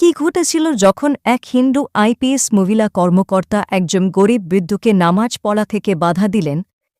কি ঘটেছিল যখন এক হিন্দু আইপিএস মহিলা কর্মকর্তা একজন গরিব বৃদ্ধকে নামাজ পড়া থেকে বাধা দিলেন,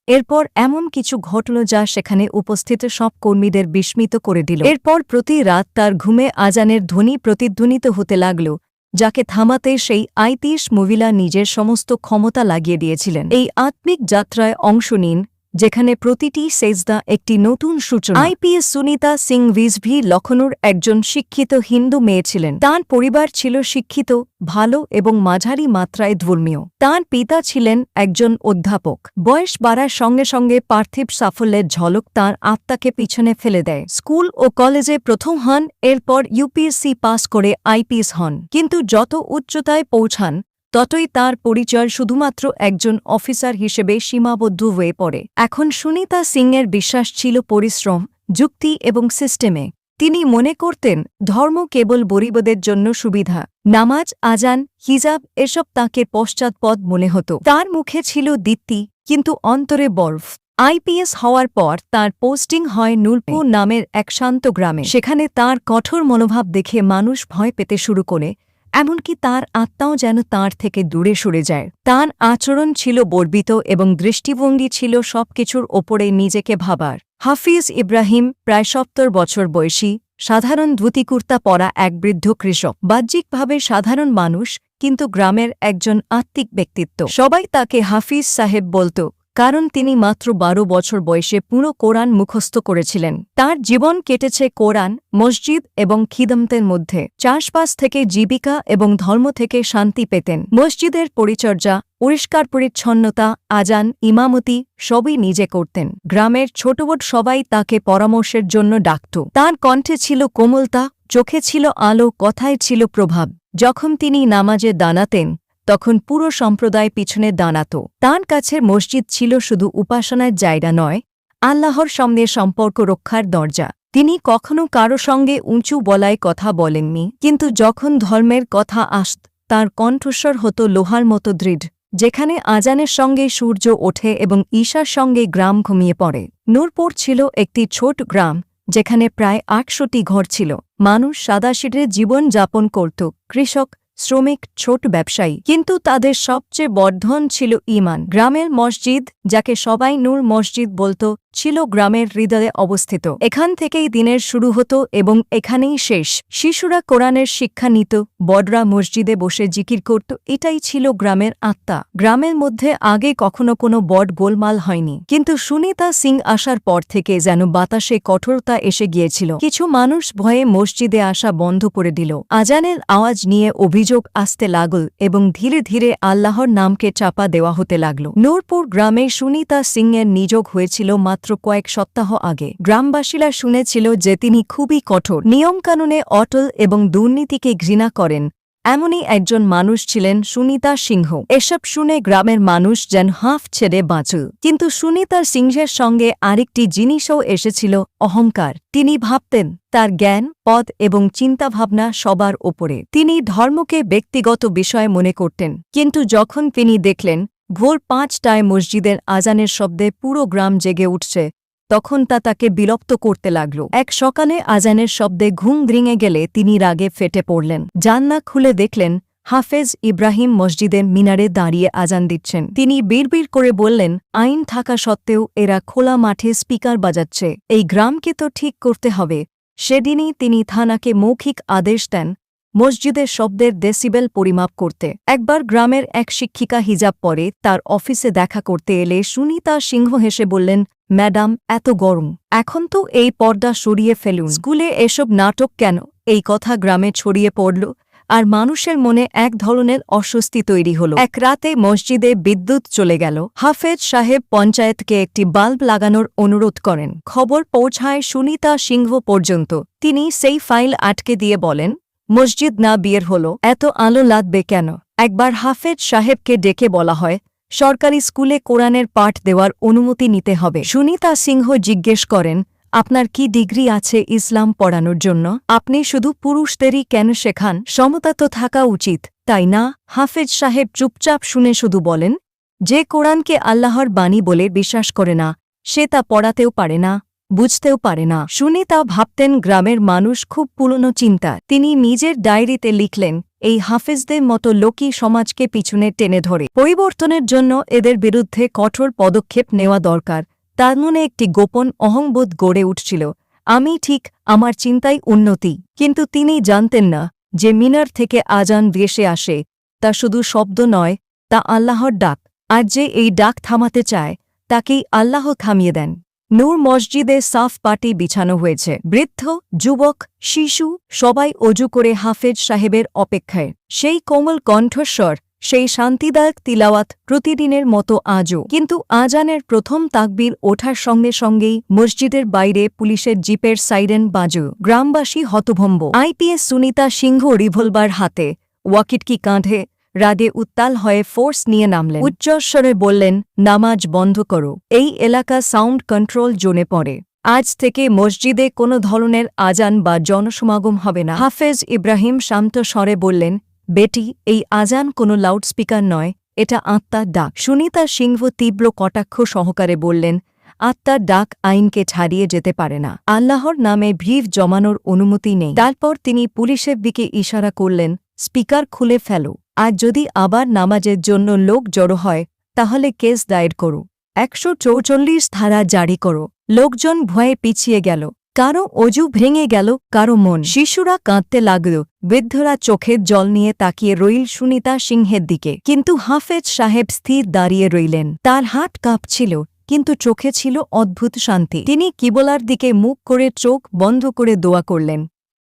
এরপর এমন কিছু ঘটল যা সেখানে উপস্থিত সব কর্মীদের বিস্মিত করে দিল। এরপর প্রতি রাত তার ঘুমে আজানের ধ্বনি প্রতিধ্বনিত হতে লাগল, যাকে থামাতে সেই আইতিশ মহিলা নিজের সমস্ত ক্ষমতা লাগিয়ে দিয়েছিলেন। এই আত্মিক যাত্রায় অংশ নিন যেখানে প্রতিটি সেজদা একটি নতুন সূচনা। আইপিএস সুনিতা সিং ভিজভি লখনৌর একজন শিক্ষিত হিন্দু মেয়ে ছিলেন। তাঁর পরিবার ছিল শিক্ষিত, ভালো এবং মাঝারি মাত্রায় ধর্মীয়। তাঁর পিতা ছিলেন একজন অধ্যাপক। বয়স বাড়ার সঙ্গে সঙ্গে পার্থিব সাফল্যের ঝলক তাঁর আত্মাকে পিছনে ফেলে দেয়। স্কুল ও কলেজে প্রথম হন, এরপর ইউপিএসসি পাস করে আইপিএস হন। কিন্তু যত উচ্চতায় পৌঁছান ততই তার পরিচয় শুধুমাত্র একজন অফিসার হিসেবে সীমাবদ্ধ হয়ে পড়ে। এখন সুনিতা সিংয়ের বিশ্বাস ছিল পরিশ্রম, যুক্তি এবং সিস্টেমে। তিনি মনে করতেন, ধর্ম কেবল গরিবদের জন্য সুবিধা। নামাজ আজান হিজাব এসব তাঁকে পশ্চাৎপদ মনে হতো। তার মুখে ছিল দীপ্তি, কিন্তু অন্তরে বরফ। আইপিএস হওয়ার পর তার পোস্টিং হয় নূরপুর নামের এক শান্ত গ্রামে। সেখানে তার কঠোর মনোভাব দেখে মানুষ ভয় পেতে শুরু করে। এমনকি তার আত্মাও যেন তার থেকে দূরে সরে যায়। তার আচরণ ছিল বর্বিত এবং দৃষ্টিভঙ্গি ছিল সবকিছুর ওপরে নিজেকে ভাবার। হাফিজ ইব্রাহিম প্রায় সত্তর বছর বয়সী, সাধারণ ধুতিকুর্তা পরা এক বৃদ্ধ কৃষক। বাহ্যিকভাবে সাধারণ মানুষ, কিন্তু গ্রামের একজন আত্মিক ব্যক্তিত্ব। সবাই তাকে হাফিজ সাহেব বলত কারণ তিনি মাত্র বারো বছর বয়সে পুরো কোরআন মুখস্থ করেছিলেন। তার জীবন কেটেছে কোরআন, মসজিদ এবং খিদমতের মধ্যে। চাষবাস থেকে জীবিকা এবং ধর্ম থেকে শান্তি পেতেন। মসজিদের পরিচর্যা পরিষ্কার পরিচ্ছন্নতা আজান, ইমামতি সবই নিজে করতেন। গ্রামের ছোটবোট সবাই তাকে পরামর্শের জন্য ডাকত। তার কণ্ঠে ছিল কোমলতা, চোখে ছিল আলো, কথায় ছিল প্রভাব। যখন তিনি নামাজে দাঁড়াতেন তখন পুরো সম্প্রদায় পিছনে দাঁড়াত। তাঁর কাছে মসজিদ ছিল শুধু উপাসনার জায়গা নয়, আল্লাহর সঙ্গে সম্পর্ক রক্ষার দরজা। তিনি কখনো কারও সঙ্গে উঁচু বলায় কথা বলেননি, কিন্তু যখন ধর্মের কথা আসত, তার কণ্ঠস্বর হতো লোহার মতো দৃঢ়, যেখানে আজানের সঙ্গে সূর্য ওঠে এবং ঈশার সঙ্গে গ্রাম ঘুমিয়ে পড়ে। নূরপুর ছিল একটি ছোট গ্রাম, যেখানে প্রায় আটশোটি ঘর ছিল। মানুষ সাদাশিরে জীবন যাপন করত। কৃষক শ্রমিক, ছোট ব্যবসায়ী। কিন্তু তাদের সবচেয়ে বর্ধন ছিল ইমান গ্রামের মসজিদ, যাকে সবাই নূর মসজিদ বলত ছিল গ্রামের হৃদয়ে অবস্থিত। এখান থেকেই দিনের শুরু হতো এবং এখানেই শেষ। শিশুরা কোরআনের শিক্ষা নিত, বড়রা মসজিদে বসে জিকির করত, এটাই ছিল গ্রামের আত্মা। গ্রামের মধ্যে আগে কখনো কোনো বড গোলমাল হয়নি। কিন্তু সুনিতা সিং আসার পর থেকে যেন বাতাসে কঠোরতা এসে গিয়েছিল। কিছু মানুষ ভয়ে মসজিদে আসা বন্ধ করে দিল। আজানের আওয়াজ নিয়ে অভিযোগ আসতে লাগল এবং ধীরে ধীরে আল্লাহর নামকে চাপা দেওয়া হতে লাগল। নূরপুর গ্রামে সুনিতা সিংয়ের নিযোগ হয়েছিল মাত্র কয়েক সপ্তাহ আগে, গ্রামবাসীরা শুনেছিল যে তিনি খুবই কঠোর। নিয়মকানুনে অটল এবং দুর্নীতিকে ঘৃণা করেন, এমনই একজন মানুষ ছিলেন সুনিতা সিংহ। এসব শুনে গ্রামের মানুষ যেন হাঁফ ছেড়ে বাঁচল। কিন্তু সুনিতা সিংহের সঙ্গে আরেকটি জিনিসও এসেছিল, অহংকার। তিনি ভাবতেন, তার জ্ঞান পদ এবং চিন্তাভাবনা সবার ওপরে তিনি ধর্মকে ব্যক্তিগত বিষয় মনে করতেন, কিন্তু যখন তিনি দেখলেন ভোর পাঁচটায় মসজিদের আজানের শব্দে পুরো গ্রাম জেগে উঠছে। তখন তা তাকে বিরক্ত করতে লাগল। এক সকালে আজানের শব্দে ঘুম দ্রিঙে গেলে তিনি রাগে ফেটে পড়লেন। জান্না খুলে দেখলেন, হাফেজ ইব্রাহিম মসজিদের মিনারে দাঁড়িয়ে আজান দিচ্ছেন। তিনি বিড়বিড় করে বললেন, আইন থাকা সত্ত্বেও এরা খোলা মাঠে স্পিকার বাজাচ্ছে। এই গ্রামকে তো ঠিক করতে হবে। সেদিনই তিনি থানাকে মৌখিক আদেশ দেন মসজিদের শব্দের ডেসিবেল পরিমাপ করতে। একবার গ্রামের এক শিক্ষিকা হিজাব পরে তার অফিসে দেখা করতে এলে সুনিতা সিংহ হেসে বললেন, ম্যাডাম, এত গরম। এখন তো এই পর্দা সরিয়ে ফেলুন। স্কুলে এসব নাটক কেন? এই কথা গ্রামে ছড়িয়ে পড়ল আর মানুষের মনে এক ধরনের অস্বস্তি তৈরি হল। এক রাতে মসজিদে বিদ্যুৎ চলে গেল। হাফেজ সাহেব পঞ্চায়েতকে একটি বাল্ব লাগানোর অনুরোধ করেন। খবর পৌঁছায় সুনিতা সিংহ পর্যন্ত। তিনি সেই ফাইল আটকে দিয়ে বলেন মসজিদ না বিয়ের হল, এত আলো লাগবে কেন? একবার হাফেজ সাহেবকে ডেকে বলা হয়, সরকারি স্কুলে কোরআনের পাঠ দেওয়ার অনুমতি নিতে হবে। সুনিতা সিংহ জিজ্ঞেস করেন, আপনার কি ডিগ্রি আছে ইসলাম পড়ানোর জন্য? আপনি শুধু পুরুষদেরই কেন শেখান? সমতা তো থাকা উচিত, তাই না? হাফেজ সাহেব চুপচাপ শুনে শুধু বলেন, যে কোরআনকে আল্লাহর বাণী বলে বিশ্বাস করে না, সে তা পড়াতেও পারে না। বুঝতেও পারে না। শুনে তা ভাবতেন গ্রামের মানুষ খুব পুরনো চিন্তা। তিনি নিজের ডায়েরিতে লিখলেন, এই হাফেজদের মতো লোকই সমাজকে পিছনে টেনে ধরে। পরিবর্তনের জন্য এদের বিরুদ্ধে কঠোর পদক্ষেপ নেওয়া দরকার। তার মনে একটি গোপন অহংবোধ গড়ে উঠছিল। আমি ঠিক আমার চিন্তাই উন্নতি। কিন্তু তিনি জানতেন না যে মিনার থেকে আজান ভেসে আসে। তা শুধু শব্দ নয়, তা আল্লাহর ডাক। আর যে এই ডাক থামাতে চায়, তাকেই আল্লাহ থামিয়ে দেন। নূর মসজিদে সাফ পাটি বিছানো হয়েছে। বৃদ্ধ, যুবক, শিশু সবাই অজু করে হাফেজ সাহেবের অপেক্ষায়। সেই কোমল কণ্ঠস্বর, সেই শান্তিদায়ক তিলাওয়াত প্রতিদিনের মতো আজও। কিন্তু আজানের প্রথম তাকবির ওঠার সঙ্গে সঙ্গেই মসজিদের বাইরে পুলিশের জিপের সাইরেন বাজু। গ্রামবাসী হতভম্ব। আইপিএস সুনিতা সিংহ রিভলভার হাতে। ওয়াকিটকি কাঁধে রাগে উত্তাল হয়ে ফোর্স নিয়ে নামলেন। উচ্চস্বরে বললেন, নামাজ বন্ধ করো। এই এলাকা সাউন্ড কন্ট্রোল জোনে পড়ে। আজ থেকে মসজিদে কোনো ধরনের আজান বা জনসমাগম হবে না। হাফেজ ইব্রাহিম শান্ত স্বরে বললেন, বেটি, এই আজান কোনো লাউডস্পিকার নয়, এটা আত্মার ডাক। সুনিতা সিংহ তীব্র কটাক্ষ সহকারে বললেন, আত্মার ডাক আইনকে ছাড়িয়ে যেতে পারে না। আল্লাহর নামে ভিভ জমানোর অনুমতি নেই। তারপর তিনি পুলিশের দিকে ইশারা করলেন, স্পিকার খুলে ফেলো। আর যদি আবার নামাজের জন্য লোক জড়ো হয়, তাহলে কেস দায়ের করো। একশো চৌচল্লিশ ধারা জারি করো। লোকজন ভয়ে পিছিয়ে গেল। কারও অজু ভেঙে গেল, কারও মন। শিশুরা কাঁদতে লাগল। বৃদ্ধরা চোখের জল নিয়ে তাকিয়ে রইল সুনিতা সিংহের দিকে। কিন্তু হাফেজ সাহেব স্থির দাঁড়িয়ে রইলেন। তার হাত কাঁপছিল, কিন্তু চোখে ছিল অদ্ভুত শান্তি। তিনি কিবলার দিকে মুখ করে চোখ বন্ধ করে দোয়া করলেন।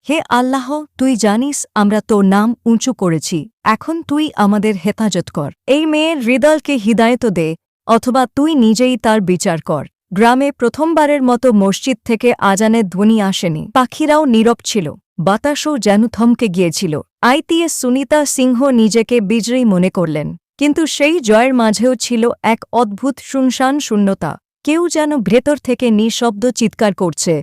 হে আল্লাহ, তুই জানিস আমরা তোর নাম উঁচু করেছি। এখন তুই আমাদের হেফাজত কর। এই মেয়ের হৃদয়কে হিদায়ত দে, অথবা তুই নিজেই তার বিচার কর। গ্রামে প্রথমবারের মতো মসজিদ থেকে আজানের ধ্বনি আসেনি। পাখিরাও নীরব ছিল। বাতাসও যেন থমকে গিয়েছিল। আইটিএস সুনিতা সিংহ নিজেকে বিজয়ী মনে করলেন। কিন্তু সেই জয়ের মাঝেও ছিল এক অদ্ভুত শুনশান শূন্যতা। কেউ যেন ভেতর থেকে নিঃশব্দ চিৎকার করছে।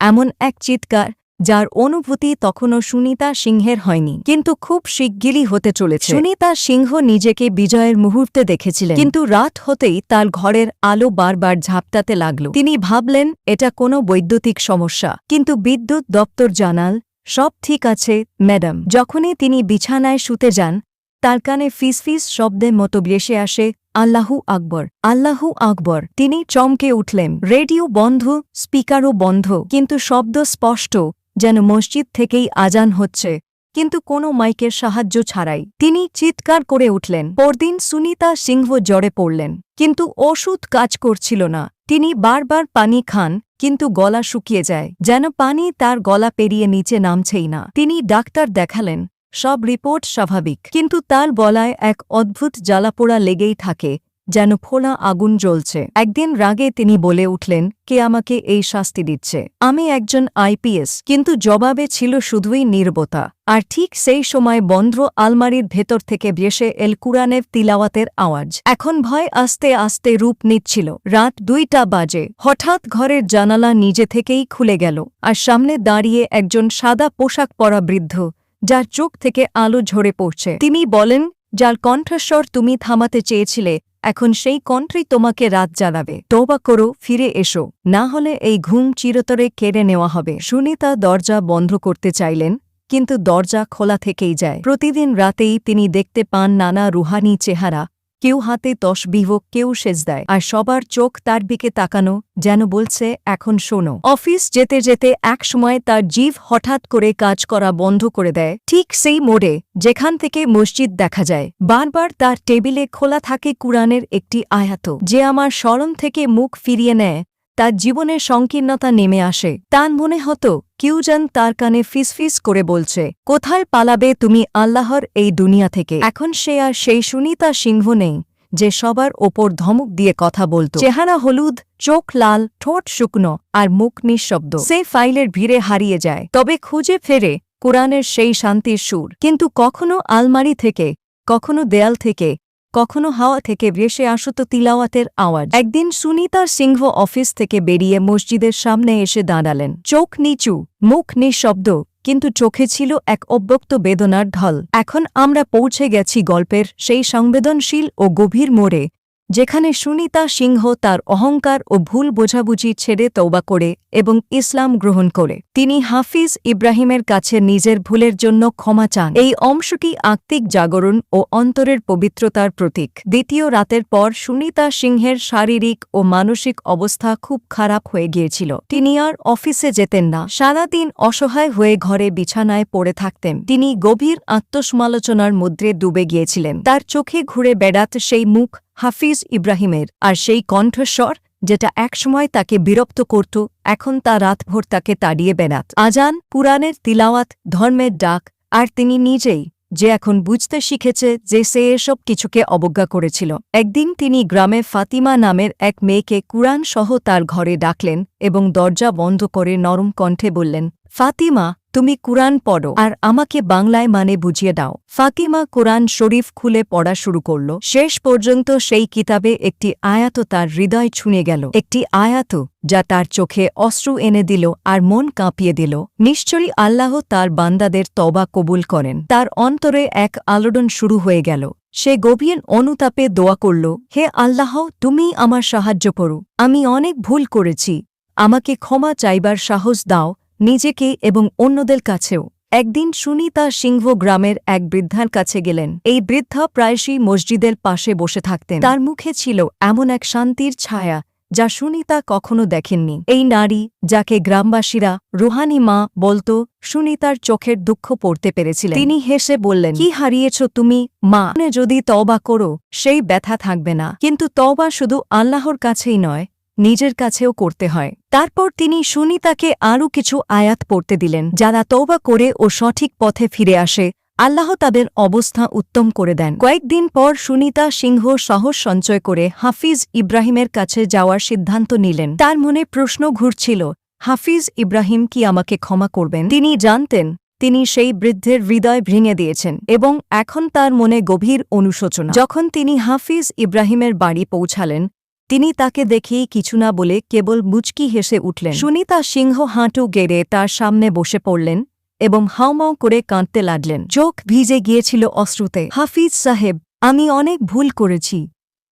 এমন এক চিৎকার যার অনুভূতি তখনও সুনিতা সিংহের হয়নি। কিন্তু খুব শিগগিরই হতে চলেছে। সুনিতা সিংহ নিজেকে বিজয়ের মুহূর্তে দেখেছিলেন। কিন্তু রাত হতেই তার ঘরের আলো বারবার ঝাপটাতে লাগল। তিনি ভাবলেন, এটা কোনো বৈদ্যুতিক সমস্যা। কিন্তু বিদ্যুৎ দপ্তর জানাল, সব ঠিক আছে, ম্যাডাম। যখনই তিনি বিছানায় শুতে যান, তার কানে ফিসফিস শব্দের মতো ভেসে আসে, আল্লাহু আকবর আল্লাহু আকবর। তিনি চমকে উঠলেন। রেডিও বন্ধ, স্পিকারও বন্ধ, কিন্তু শব্দ স্পষ্ট। যেন মসজিদ থেকেই আজান হচ্ছে, কিন্তু কোনো মাইকের সাহায্য ছাড়াই। তিনি চিৎকার করে উঠলেন। পরদিন সুনিতা সিংহ জ্বরে পড়লেন, কিন্তু ওষুধ কাজ করছিল না। তিনি বারবার পানি খান, কিন্তু গলা শুকিয়ে যায়। যেন পানি তার গলা পেরিয়ে নিচে নামছেই না। তিনি ডাক্তার দেখালেন, সব রিপোর্ট স্বাভাবিক। কিন্তু তার গলায় এক অদ্ভুত জ্বালাপোড়া লেগেই থাকে যেন ফোলা আগুন জ্বলছে। একদিন রাগে তিনি বলে উঠলেন, কে আমাকে এই শাস্তি দিচ্ছে? আমি একজন আইপিএস কিন্তু জবাবে ছিল শুধুই নির্বতা। আর ঠিক সেই সময় বন্ধ্র আলমারির ভেতর থেকে ভেসে এল কুরআনের তিলাওয়াতের আওয়াজ। এখন ভয় আস্তে আস্তে রূপ নিচ্ছিল। রাত দুইটা বাজে। হঠাৎ ঘরের জানালা নিজে থেকেই খুলে গেল, আর সামনে দাঁড়িয়ে একজন সাদা পোশাক পরা বৃদ্ধ, যার চোখ থেকে আলো ঝরে পড়ছে। তিনি বলেন, যার কণ্ঠস্বর তুমি থামাতে চেয়েছিলে এখন সেই কণ্ঠই তোমাকে রাত জ্বালাবে। তোবা করো, ফিরে এসো। না হলে এই ঘুম চিরতরে কেড়ে নেওয়া হবে। সুনিতা দরজা বন্ধ করতে চাইলেন, কিন্তু দরজা খোলা থেকেই যায়। প্রতিদিন রাতেই তিনি দেখতে পান নানা রুহানি চেহারা কেউ হাতে তসবিহ কেউ সেজ দেয়, আর সবার চোখ তার দিকে তাকানো, যেন বলছে, এখন শোনো। অফিস যেতে যেতে এক সময় তার জীব হঠাৎ করে কাজ করা বন্ধ করে দেয়, ঠিক সেই মোড়ে, যেখান থেকে মসজিদ দেখা যায়। বারবার তার টেবিলে খোলা থাকে কুরআনের একটি আয়াত, যে আমার স্মরণ থেকে মুখ ফিরিয়ে নেয়, তার জীবনের সংকীর্ণতা নেমে আসে। তার মনে হতো কেউ তার কানে ফিসফিস করে বলছে, কোথায় পালাবে তুমি আল্লাহর এই দুনিয়া থেকে? এখন সে আর সেই সুনিতা সিংহ নেই, যে সবার ওপর ধমক দিয়ে কথা বলত। চেহারা হলুদ, চোখ লাল, ঠোঁট শুকনো, আর মুখ নিঃশব্দ। সে ফাইলের ভিড়ে হারিয়ে যায়। তবে খুঁজে ফেরে কোরআনের সেই শান্তির সুর। কিন্তু কখনো আলমারি থেকে, কখনো দেয়াল থেকে কখনো হাওয়া থেকে ভেসে আসত তিলাওয়াতের আওয়াজ। একদিন সুনিতা সিংহ অফিস থেকে বেরিয়ে মসজিদের সামনে এসে দাঁড়ালেন। চোখ নিচু, মুখ নিঃশব্দ, কিন্তু চোখে ছিল এক অব্যক্ত বেদনার ঢল। এখন আমরা পৌঁছে গেছি গল্পের সেই সংবেদনশীল ও গভীর মোড়ে যেখানে সুনিতা সিংহ তার অহংকার ও ভুল বোঝাবুঝি ছেড়ে তৌবা করে এবং ইসলাম গ্রহণ করে। তিনি হাফিজ ইব্রাহিমের কাছে নিজের ভুলের জন্য ক্ষমা চান। এই অংশটি আত্মিক জাগরণ ও অন্তরের পবিত্রতার প্রতীক। দ্বিতীয় রাতের পর সুনিতা সিংহের শারীরিক ও মানসিক অবস্থা খুব খারাপ হয়ে গিয়েছিল। তিনি আর অফিসে যেতেন না। সারাদিন অসহায় হয়ে ঘরে বিছানায় পড়ে থাকতেন। তিনি গভীর আত্মসমালোচনার মধ্যে ডুবে গিয়েছিলেন। তার চোখে ঘুরে বেড়াত সেই মুখ হাফিজ ইব্রাহিমের আর সেই কণ্ঠস্বর, যেটা একসময় তাকে বিরক্ত করত, এখন তা রাতভর তাকে তাড়িয়ে বেড়াত। আজান পুরাণের তিলাওয়াত, ধর্মের ডাক, আর তিনি নিজেই যে এখন বুঝতে শিখেছে যে সে এসব কিছুকে অবজ্ঞা করেছিল। একদিন তিনি গ্রামে ফাতিমা নামের এক মেয়েকে কুরআন সহ তার ঘরে ডাকলেন এবং দরজা বন্ধ করে নরম কণ্ঠে বললেন, ফাতিমা তুমি কুরআন পড়ো। আর আমাকে বাংলায় মানে বুঝিয়ে দাও। ফাতিমা কোরআন শরীফ খুলে পড়া শুরু করল। শেষ পর্যন্ত সেই কিতাবে একটি আয়াত তার হৃদয় ছুঁয়ে গেল। একটি আয়াত যা তার চোখে অশ্রু এনে দিল আর মন কাঁপিয়ে দিল। নিশ্চয়ই আল্লাহ তার বান্দাদের তবা কবুল করেন। তার অন্তরে এক আলোড়ন শুরু হয়ে গেল। সে গভীর অনুতাপে দোয়া করল, হে আল্লাহ, তুমি আমার সাহায্য করো। আমি অনেক ভুল করেছি। আমাকে ক্ষমা চাইবার সাহস দাও। নিজেকে এবং অন্যদের কাছেও। একদিন সুনিতা সিংহ গ্রামের এক বৃদ্ধার কাছে গেলেন। এই বৃদ্ধা প্রায়শই মসজিদের পাশে বসে থাকতেন। তার মুখে ছিল এমন এক শান্তির ছায়া যা সুনিতা কখনো দেখেননি। এই নারী, যাকে গ্রামবাসীরা রুহানি মা বলত, সুনিতার চোখের দুঃখ পড়তে পেরেছিলেন। তিনি হেসে বললেন, কি হারিয়েছ তুমি, মা? যদি তওবা করো, সেই ব্যথা থাকবে না। কিন্তু তওবা শুধু আল্লাহর কাছেই নয় নিজের কাছেও করতে হয়। তারপর তিনি সুনিতাকে আরও কিছু আয়াত পড়তে দিলেন, যারা তৌবা করে ও সঠিক পথে ফিরে আসে, আল্লাহ তাদের অবস্থা উত্তম করে দেন। কয়েকদিন পর সুনিতা সিংহ সহজ সঞ্চয় করে হাফিজ ইব্রাহিমের কাছে যাওয়ার সিদ্ধান্ত নিলেন। তার মনে প্রশ্ন ঘুরছিল, হাফিজ ইব্রাহিম কি আমাকে ক্ষমা করবেন? তিনি জানতেন, তিনি সেই বৃদ্ধের হৃদয় ভেঙে দিয়েছেন এবং এখন তার মনে গভীর অনুশোচনা। যখন তিনি হাফিজ ইব্রাহিমের বাড়ি পৌঁছালেন তিনি তাকে দেখেই কিছু না বলে কেবল মুচকি হেসে উঠলেন। সুনিতা সিংহ হাঁটু গেড়ে তার সামনে বসে পড়লেন এবং হাউমাউ করে কাঁদতে লাগলেন। চোখ ভিজে গিয়েছিল অশ্রুতে। হাফিজ সাহেব, আমি অনেক ভুল করেছি।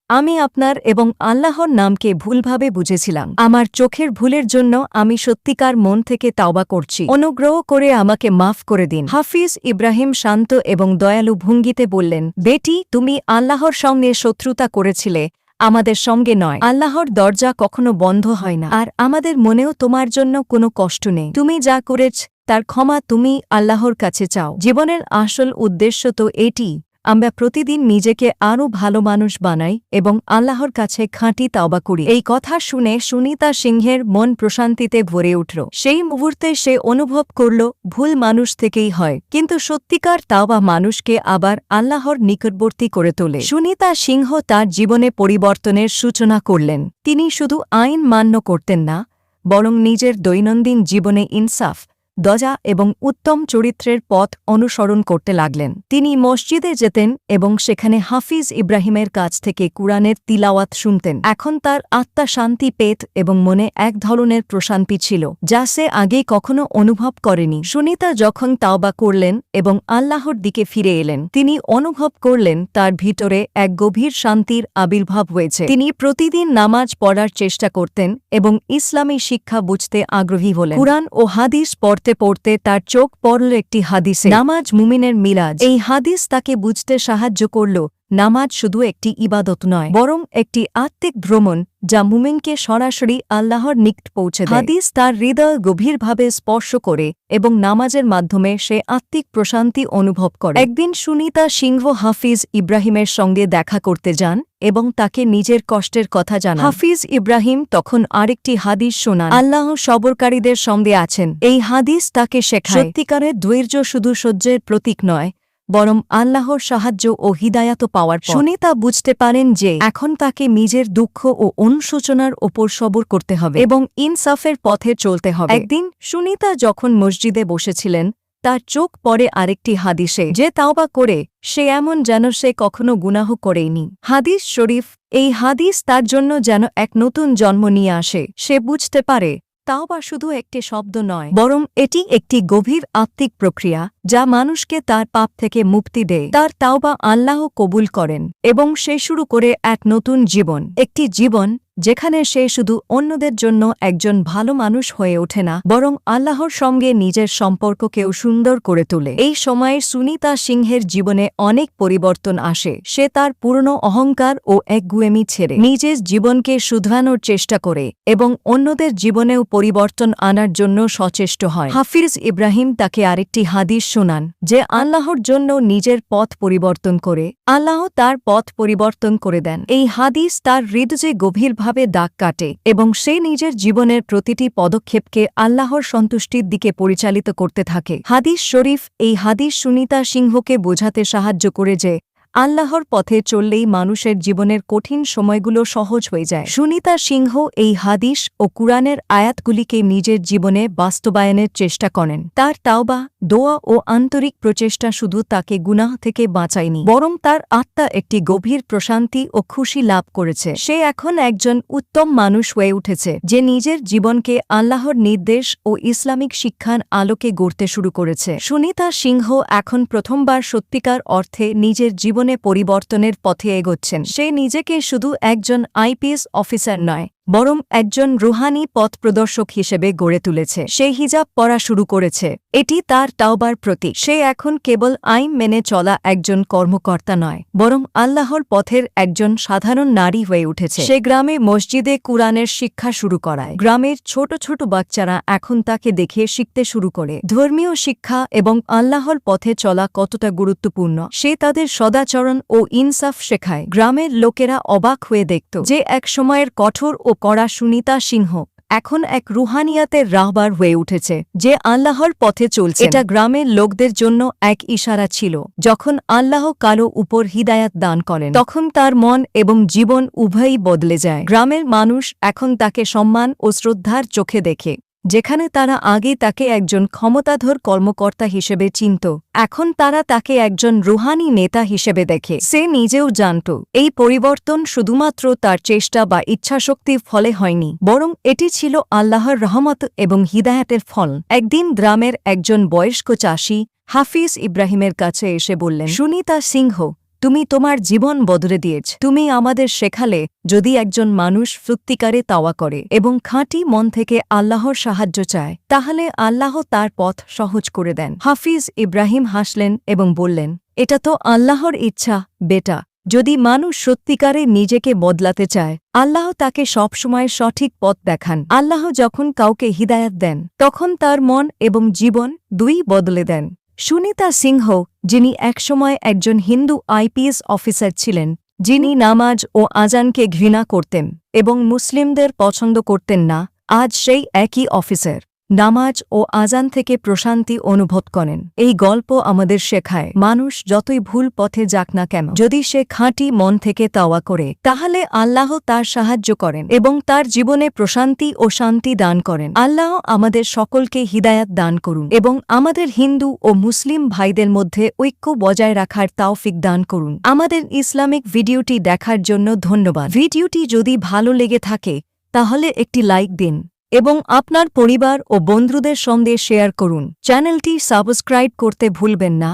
আমি আপনার এবং আল্লাহর নামকে ভুলভাবে বুঝেছিলাম। আমার চোখের ভুলের জন্য আমি সত্যিকার মন থেকে তাওবা করছি। অনুগ্রহ করে আমাকে মাফ করে দিন। হাফিজ ইব্রাহিম শান্ত এবং দয়ালু ভঙ্গিতে বললেন, বেটি, তুমি আল্লাহর সঙ্গে শত্রুতা করেছিলে আমাদের সঙ্গে নয়। আল্লাহর দরজা কখনো বন্ধ হয় না। আর আমাদের মনেও তোমার জন্য কোনো কষ্ট নেই। তুমি যা করেছ, তার ক্ষমা তুমি আল্লাহর কাছে চাও। জীবনের আসল উদ্দেশ্য তো এটি আমরা প্রতিদিন নিজেকে আরও ভালো মানুষ বানাই এবং আল্লাহর কাছে খাঁটি তাওবা করি। এই কথা শুনে সুনিতা সিংহের মন প্রশান্তিতে ভরে উঠল। সেই মুহূর্তে সে অনুভব করল, ভুল মানুষ থেকেই হয়। কিন্তু সত্যিকার তাওবা মানুষকে আবার আল্লাহর নিকটবর্তী করে তোলে। সুনিতা সিংহ তার জীবনে পরিবর্তনের সূচনা করলেন। তিনি শুধু আইন মান্য করতেন না, বরং নিজের দৈনন্দিন জীবনে ইনসাফ দজা এবং উত্তম চরিত্রের পথ অনুসরণ করতে লাগলেন। তিনি মসজিদে যেতেন এবং সেখানে হাফিজ ইব্রাহিমের কাছ থেকে কুরআনের তিলাওয়াত শুনতেন। এখন তার আত্মা শান্তি পেত এবং মনে এক ধরনের প্রশান্তি ছিল, যা সে আগে কখনো অনুভব করেনি। সুনিতা যখন তাওবা করলেন এবং আল্লাহর দিকে ফিরে এলেন, তিনি অনুভব করলেন তার ভিতরে এক গভীর শান্তির আবির্ভাব হয়েছে। তিনি প্রতিদিন নামাজ পড়ার চেষ্টা করতেন এবং ইসলামী শিক্ষা বুঝতে আগ্রহী হলেন। কুরআন ও হাদিস পড়তে পড়তে তার চোখ পড়ল একটি হাদিসে। নামাজ মুমিনের মিলাজ। এই হাদিস তাকে বুঝতে সাহায্য করল। নামাজ শুধু একটি ইবাদত নয়, বরং একটি আত্মিক ভ্রমণ যা মুমিনকে সরাসরি আল্লাহর নিকট পৌঁছে হাদিস তার হৃদয় গভীরভাবে স্পর্শ করে এবং নামাজের মাধ্যমে সে আত্মিক প্রশান্তি অনুভব করে। একদিন সুনিতা সিংহ হাফিজ ইব্রাহিমের সঙ্গে দেখা করতে যান এবং তাকে নিজের কষ্টের কথা জানান। হাফিজ ইব্রাহিম তখন আরেকটি হাদিস শোনান। আল্লাহ সবরকারীদের সঙ্গে আছেন। এই হাদিস তাকে শেখায়, সত্যিকারের ধৈর্য শুধু সহ্যের প্রতীক নয় বরং আল্লাহর সাহায্য ও হিদায়াত পাওয়ার পর। সুনিতা বুঝতে পারেন যে এখন তাকে নিজের দুঃখ ও অনুশোচনার ওপর সবর করতে হবে এবং ইনসাফের পথে চলতে হবে। একদিন সুনিতা যখন মসজিদে বসেছিলেন তার চোখ পড়ে আরেকটি হাদিসে যে তাওবা করে সে এমন যেন সে কখনো গুনাহ করেনি হাদিস শরীফ এই হাদিস তার জন্য যেন এক নতুন জন্ম নিয়ে আসে। সে বুঝতে পারে তাও বা শুধু একটি শব্দ নয় বরং এটি একটি গভীর আত্মিক প্রক্রিয়া। যা মানুষকে তার পাপ থেকে মুক্তি দেয়। তার তাওবা আল্লাহ কবুল করেন এবং সে শুরু করে এক নতুন জীবন। একটি জীবন যেখানে সে শুধু অন্যদের জন্য একজন ভালো মানুষ হয়ে ওঠে না, বরং আল্লাহর সঙ্গে নিজের সম্পর্ককেও সুন্দর করে তোলে। এই সময়ে সুনিতা সিংহের জীবনে অনেক পরিবর্তন আসে। সে তার পুরনো অহংকার ও একগুয়েমি ছেড়ে নিজের জীবনকে শুধরানোর চেষ্টা করে এবং অন্যদের জীবনেও পরিবর্তন আনার জন্য সচেষ্ট হয়। হাফিজ ইব্রাহিম তাকে আরেকটি হাদিস শোনান, যে আল্লাহর জন্য নিজের পথ পরিবর্তন করে, আল্লাহ তার পথ পরিবর্তন করে দেন। এই হাদিস তার হৃদয়ে গভীরভাবে দাগ কাটে এবং সে নিজের জীবনের প্রতিটি পদক্ষেপকে আল্লাহর সন্তুষ্টির দিকে পরিচালিত করতে থাকে। হাদিস শরীফ, এই হাদিস সুনিতা সিংহকে বোঝাতে সাহায্য করে যে আল্লাহর পথে চললেই মানুষের জীবনের কঠিন সময়গুলো সহজ হয়ে যায়। সুনিতা সিংহ এই হাদিস ও কুরআনের আয়াতগুলিকে নিজের জীবনে বাস্তবায়নের চেষ্টা করেন। তার তাওবা, দোয়া ও আন্তরিক প্রচেষ্টা শুধু তাকে গুনাহ থেকে বাঁচায়নি, বরং তার আত্মা একটি গভীর প্রশান্তি ও খুশি লাভ করেছে। সে এখন একজন উত্তম মানুষ হয়ে উঠেছে, যে নিজের জীবনকে আল্লাহর নির্দেশ ও ইসলামিক শিক্ষার আলোকে গড়তে শুরু করেছে। সুনিতা সিংহ এখন প্রথমবার সত্যিকার অর্থে নিজের জীবনে পরিবর্তনের পথে এগোচ্ছেন। সে নিজেকে শুধু একজন আইপিএস অফিসার নয় বরং একজন রুহানি পথ প্রদর্শক হিসেবে গড়ে তুলেছে। সে হিজাব পড়া শুরু করেছে। এটি তার তাওবার প্রতি সে এখন কেবল আইন মেনে চলা একজন কর্মকর্তা নয়, বরং আল্লাহর পথের একজন সাধারণ নারী হয়ে উঠেছে। সে গ্রামে মসজিদে কুরআনের শিক্ষা শুরু করায়। গ্রামের ছোট ছোট বাচ্চারা এখন তাকে দেখে শিখতে শুরু করে। ধর্মীয় শিক্ষা এবং আল্লাহর পথে চলা কতটা গুরুত্বপূর্ণ, সে তাদের সদাচরণ ও ইনসাফ শেখায়। গ্রামের লোকেরা অবাক হয়ে দেখত যে এক সময়ের কঠোর ও কড়া সুনিতা সিংহ এখন এক রুহানিয়াতের রাহবার হয়ে উঠেছে, যে আল্লাহর পথে চলছে। এটা গ্রামের লোকদের জন্য এক ইশারা ছিল, যখন আল্লাহ কালো উপর হিদায়াত দান করেন, তখন তার মন এবং জীবন উভয়ই বদলে যায়। গ্রামের মানুষ এখন তাকে সম্মান ও শ্রদ্ধার চোখে দেখে। যেখানে তারা আগে তাকে একজন ক্ষমতাধর কর্মকর্তা হিসেবে চিনত, এখন তারা তাকে একজন রুহানি নেতা হিসেবে দেখে। সে নিজেও জানত, এই পরিবর্তন শুধুমাত্র তার চেষ্টা বা ইচ্ছাশক্তির ফলে হয়নি, বরং এটি ছিল আল্লাহর রহমত এবং হিদায়াতের ফল। একদিন গ্রামের একজন বয়স্ক চাষি, হাফিজ ইব্রাহিমের কাছে এসে বললেন, সুনিতা সিংহ তুমি তোমার জীবন বদলে দিয়েছ। তুমি আমাদের শেখালে, যদি একজন মানুষ সত্যিকারে তাওয়া করে এবং খাঁটি মন থেকে আল্লাহর সাহায্য চায়, তাহলে আল্লাহ তার পথ সহজ করে দেন। হাফিজ ইব্রাহিম হাসলেন এবং বললেন, এটা তো আল্লাহর ইচ্ছা, বেটা। যদি মানুষ সত্যিকারে নিজেকে বদলাতে চায়, আল্লাহ তাকে সবসময় সঠিক পথ দেখান। আল্লাহ যখন কাউকে হিদায়াত দেন, তখন তার মন এবং জীবন দুই বদলে দেন। সুনিতা সিংহ, যিনি একসময় একজন হিন্দু আইপিএস অফিসার ছিলেন, যিনি নামাজ ও আজানকে ঘৃণা করতেন এবং মুসলিমদের পছন্দ করতেন না, আজ সেই একই অফিসার। নামাজ ও আজান থেকে প্রশান্তি অনুভব করেন। এই গল্প আমাদের শেখায়, মানুষ যতই ভুল পথে যাক না কেন, যদি সে খাঁটি মন থেকে তাওয়া করে, তাহলে আল্লাহ তার সাহায্য করেন এবং তার জীবনে প্রশান্তি ও শান্তি দান করেন। আল্লাহ আমাদের সকলকে হিদায়াত দান করুন এবং আমাদের হিন্দু ও মুসলিম ভাইদের মধ্যে ঐক্য বজায় রাখার তাওফিক দান করুন। আমাদের ইসলামিক ভিডিওটি দেখার জন্য ধন্যবাদ। ভিডিওটি যদি ভালো লেগে থাকে, তাহলে একটি লাইক দিন। এবং আপনার পরিবার ও বন্ধুদের সঙ্গে শেয়ার করুন। চ্যানেলটি সাবস্ক্রাইব করতে ভুলবেন না।